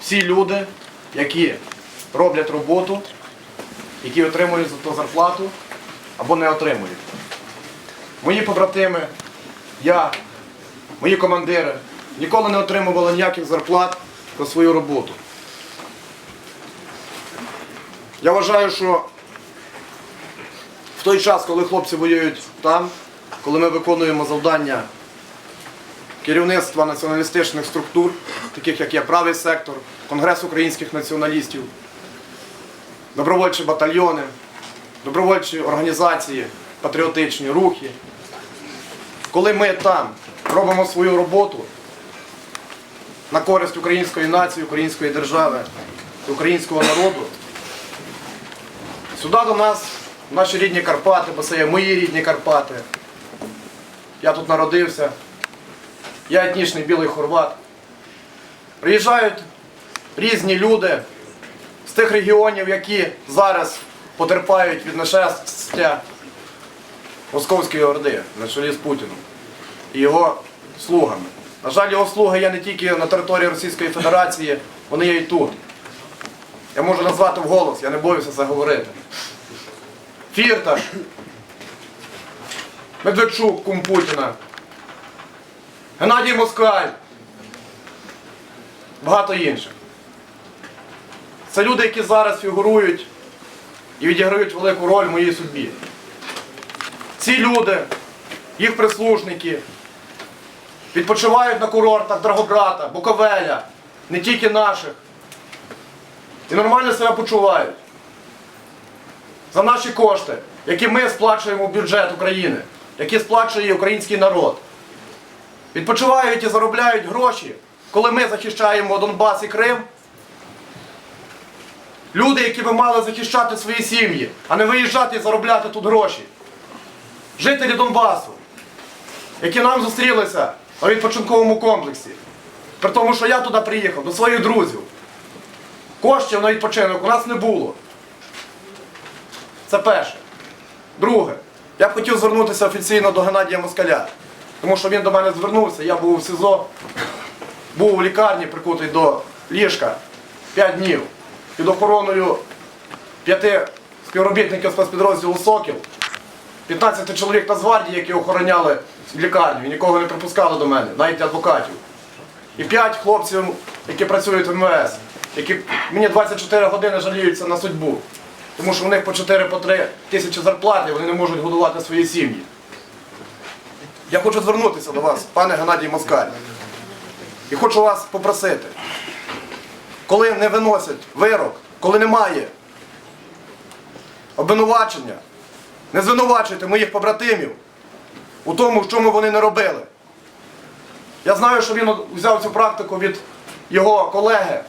всі люди, які роблять роботу, які отримують за то зарплату або не отримують. Мої побратими, я, мої командири ніколи не отримували ніяких зарплат за свою роботу. Я вважаю, що в той час, коли хлопці воюють там, коли ми виконуємо завдання керівництва націоналістичних структур, таких як є правий сектор, Конгрес українських націоналістів, добровольчі батальйони, добровольчі організації, патріотичні рухи. Коли ми там робимо свою роботу на користь української нації, української держави, українського народу, сюди до нас, наші рідні Карпати, бо це є мої рідні Карпати. Я тут народився. Я етнічний білий хорват. Приїжджають різні люди з тих регіонів, які зараз потерпають від нашестя Московської Орди на чолі з Путіном і його слугами. На жаль, його слуги є не тільки на території Російської Федерації, вони є і тут. Я можу назвати вголос, я не боюся це говорити. Фірташ, Медведчук, кум Путіна, Геннадій Москаль, багато інших. Це люди, які зараз фігурують і відіграють велику роль в моїй судьбі. Ці люди, їх прислужники, відпочивають на курортах Драгобрата, Буковеля, не тільки наших. І нормально себе почувають. За наші кошти, які ми сплачуємо в бюджет України, які сплачує український народ. Відпочивають і заробляють гроші, коли ми захищаємо Донбас і Крим. Люди, які би мали захищати свої сім'ї, а не виїжджати і заробляти тут гроші. Жителі Донбасу, які нам зустрілися на відпочинковому комплексі. При тому, що я туди приїхав до своїх друзів. Коштів на відпочинок у нас не було. Це перше. Друге, я б хотів звернутися офіційно до Геннадія Москаля, тому що він до мене звернувся, я був у СИЗО, був у лікарні прикутий до ліжка 5 днів під охороною п'яти співробітників спецпідрозділу Сокіл, 15 чоловік Нацгвардії, які охороняли лікарню і нікого не припускали до мене, навіть адвокатів. І 5 хлопців, які працюють в МВС, які мені 24 години жаліються на судьбу. Тому що у них по 4-3 тисячі зарплати, вони не можуть годувати свої сім'ї. Я хочу звернутися до вас, пане Геннадій Москаль. І хочу вас попросити, коли не виносять вирок, коли немає обвинувачення, не звинувачуйте моїх побратимів у тому, в чому вони не робили. Я знаю, що він взяв цю практику від його колеги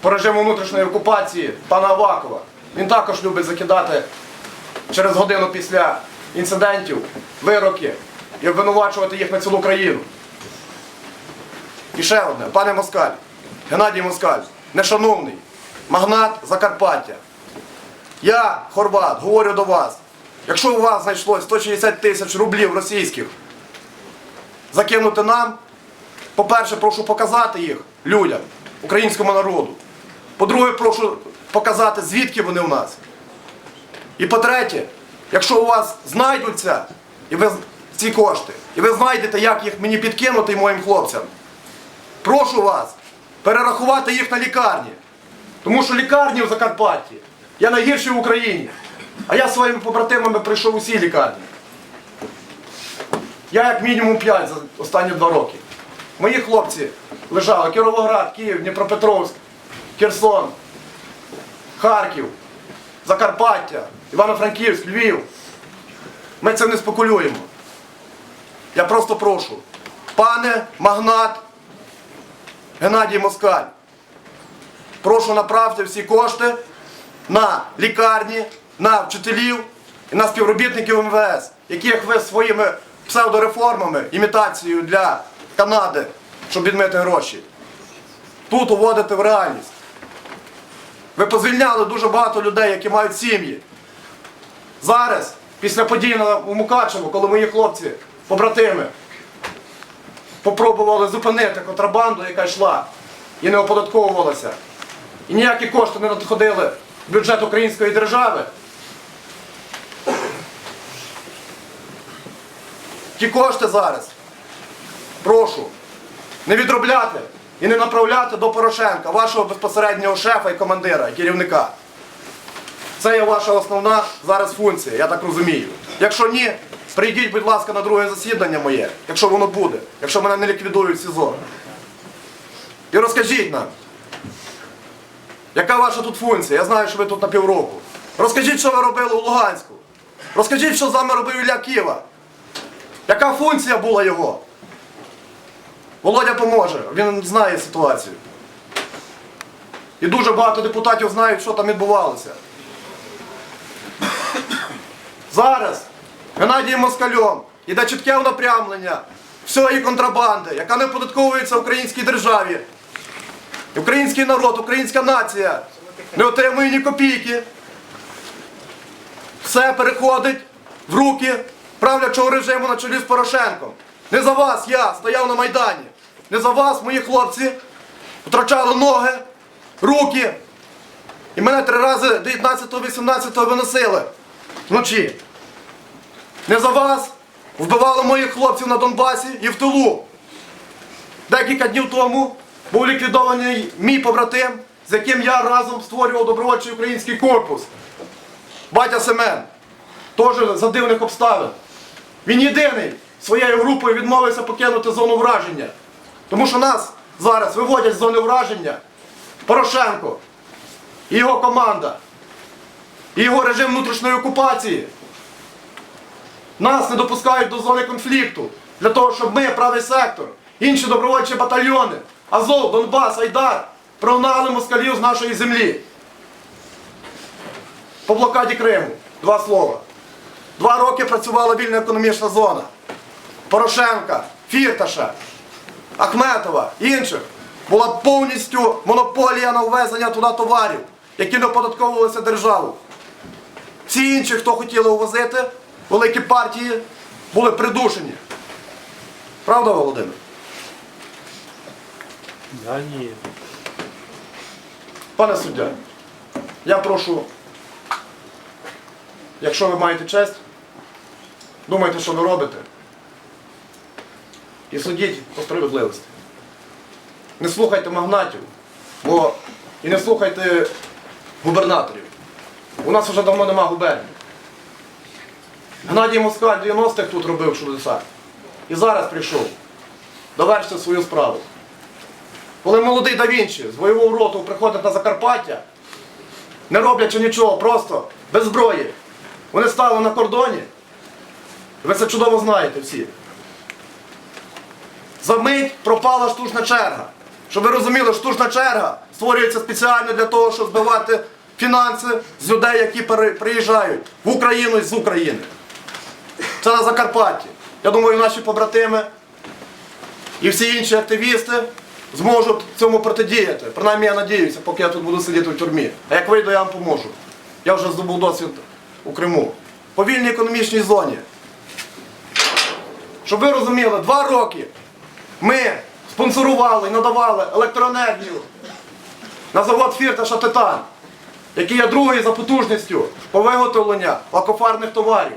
по режиму внутрішньої окупації пана Авакова. Він також любить закидати через годину після інцидентів вироки і обвинувачувати їх на цілу країну. І ще одне, пане Москаль, Геннадій Москаль, нешановний, магнат Закарпаття. Я, Хорват, говорю до вас, якщо у вас знайшлось 160 тисяч рублів російських закинути нам, по-перше, прошу показати їх людям, українському народу. По-друге, прошу показати, звідки вони у нас. І по-третє, якщо у вас знайдуться і ви, ці кошти, і ви знайдете, як їх мені підкинути моїм хлопцям, прошу вас перерахувати їх на лікарні. Тому що лікарні в Закарпатті я найгірший в Україні. А я своїми побратимами прийшов усі лікарні. Я як мінімум 5 за останні два роки. Мої хлопці лежали Кіровоград, Київ, Дніпропетровськ, Херсон, Харків, Закарпаття, Івано-Франківськ, Львів. Ми цим не спекулюємо. Я просто прошу, пане магнат Геннадій Москаль, прошу направте всі кошти на лікарні, на вчителів і на співробітників МВС, яких ви своїми псевдореформами, імітацією для Канади, щоб відмити гроші. Тут уводите в реальність. Ви позвільняли дуже багато людей, які мають сім'ї. Зараз, після подій на Мукачево, коли мої хлопці, побратими, попробували зупинити контрабанду, яка йшла і не оподатковувалася, і ніякі кошти не надходили в бюджет української держави, ті кошти зараз, прошу, не відробляти і не направляти до Порошенка, вашого безпосереднього шефа і командира, і керівника. Це є ваша основна зараз функція, я так розумію. Якщо ні, прийдіть, будь ласка, на друге засідання моє, якщо воно буде, якщо мене не ліквідують СІЗО. І розкажіть нам, яка ваша тут функція? Я знаю, що ви тут на півроку. Розкажіть, що ви робили у Луганську. Розкажіть, що з вами робив Ілля Ківа. Яка функція була його? Володя поможе, він знає ситуацію. І дуже багато депутатів знають, що там відбувалося. Зараз Геннадієм Москальом іде чітке напрямлення всієї контрабанди, яка не оподатковується українській державі. Український народ, українська нація не отримує ні копійки. Все переходить в руки правлячого режиму на чолі з Порошенком. Не за вас я стояв на Майдані. Не за вас, мої хлопці, втрачали ноги, руки. І мене три рази 19-18 виносили вночі. Не за вас вбивали моїх хлопців на Донбасі і в тилу. Декілька днів тому був ліквідований мій побратим, з яким я разом створював добровольчий український корпус. Батя Семен. Теж за дивних обставин. Він єдиний своєю групою відмовився покинути зону враження. Тому що нас зараз виводять з зони враження Порошенко і його команда, і його режим внутрішньої окупації. Нас не допускають до зони конфлікту для того, щоб ми, правий сектор, інші добровольчі батальйони, Азов, Донбас, Айдар прогнали москалів з нашої землі. По блокаді Криму. Два слова. Два роки працювала вільна економічна зона. Порошенка, Фірташа, Ахметова, інших. Була повністю монополія на ввезення туди товарів, які не оподатковувалися державу. Всі інші, хто хотіли увозити, великі партії, були придушені. Правда, Володимир? Да ні. Пане суддя, я прошу, якщо ви маєте честь, думайте, що ви робите. І судіть по справедливості. Не слухайте магнатів, бо і не слухайте губернаторів. У нас вже давно нема губернії. Геннадій Москаль 90-х тут робив чудеса. І зараз прийшов довершити свою справу. Коли молодий да Вінчі з бойового роту приходить на Закарпаття, не роблячи нічого, просто без зброї. Вони стали на кордоні. Ви це чудово знаєте всі. За мить пропала штучна черга. Щоб ви розуміли, штучна черга створюється спеціально для того, щоб збивати фінанси з людей, які приїжджають в Україну і з України. Це на Закарпатті. Я думаю, наші побратими і всі інші активісти зможуть цьому протидіяти. Принаймні я надіюся, поки я тут буду сидіти в тюрмі. А як вийду, я вам поможу. Я вже здобув досвід у Криму. По вільній економічній зоні. Щоб ви розуміли, два роки ми спонсорували і надавали електроенергію на завод Фірташа Титан, який є другий за потужністю по виготовленню лакофарних товарів.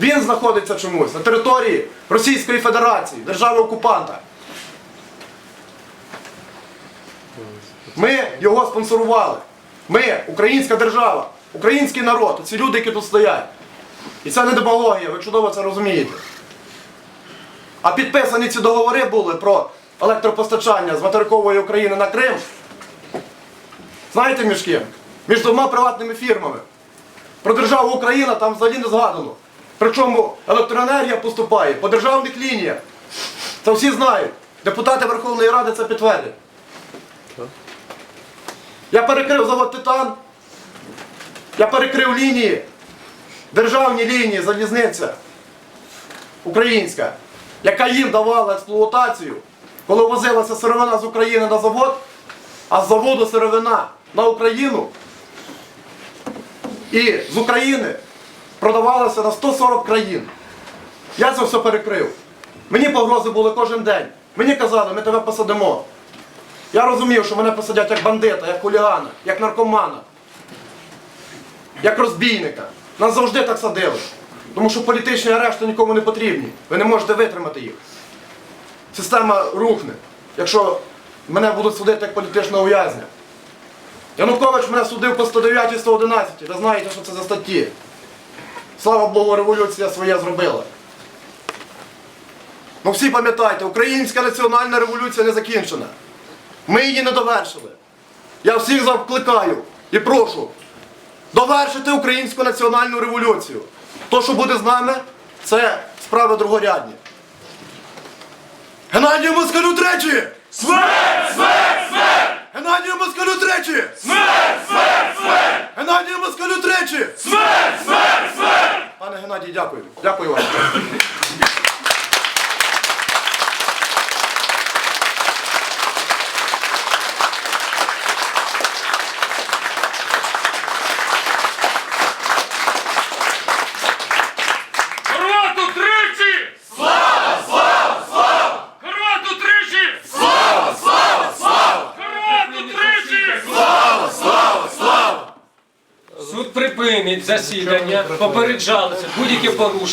Він знаходиться чомусь на території Російської Федерації, держави-окупанта. Ми його спонсорували. Ми, українська держава, український народ, ці люди, які тут стоять. І це не демагогія, ви чудово це розумієте. А підписані ці договори були про електропостачання з материкової України на Крим. Знаєте між ким? Між двома приватними фірмами. Про державу Україна там взагалі не згадано. Причому електроенергія поступає по державних лініях. Це всі знають. Депутати Верховної Ради це підтвердять. Я перекрив завод Титан. Я перекрив лінії, державні лінії, залізниця українська, яка їм давала експлуатацію, коли возилася сировина з України на завод, а з заводу сировина на Україну. І з України продавалася на 140 країн. Я це все перекрив. Мені погрози були кожен день. Мені казали, ми тебе посадимо. Я розумів, що мене посадять як бандита, як хулігана, як наркомана, як розбійника. Нас завжди так садили. Тому що політичні арешти нікому не потрібні. Ви не можете витримати їх. Система рухне, якщо мене будуть судити як політичного ув'язня. Янукович мене судив по 109 і 111. Ви знаєте, що це за статті. Слава Богу, революція своє зробила. Ну всі пам'ятайте, українська національна революція не закінчена. Ми її не довершили. Я всіх закликаю і прошу довершити українську національну революцію. То, що буде з нами, це справи другорядні. Геннадію Москалю тричі! Смерть! Смерть! Смерть! Геннадію Москалю тричі! Смерть! Смерть! Смерть! Геннадію Москалю тричі! Смерть! Смерть! Смерть! Пане Геннадій, дякую. Дякую вам. Хорвату тричі! Слава! Слава! Слава! Хорвату тричі! Слава! Слава! Слава! Хорвату тричі! Слава! Слава! Слава! Суд припинить засідання, попереджалися будь-яке порушення.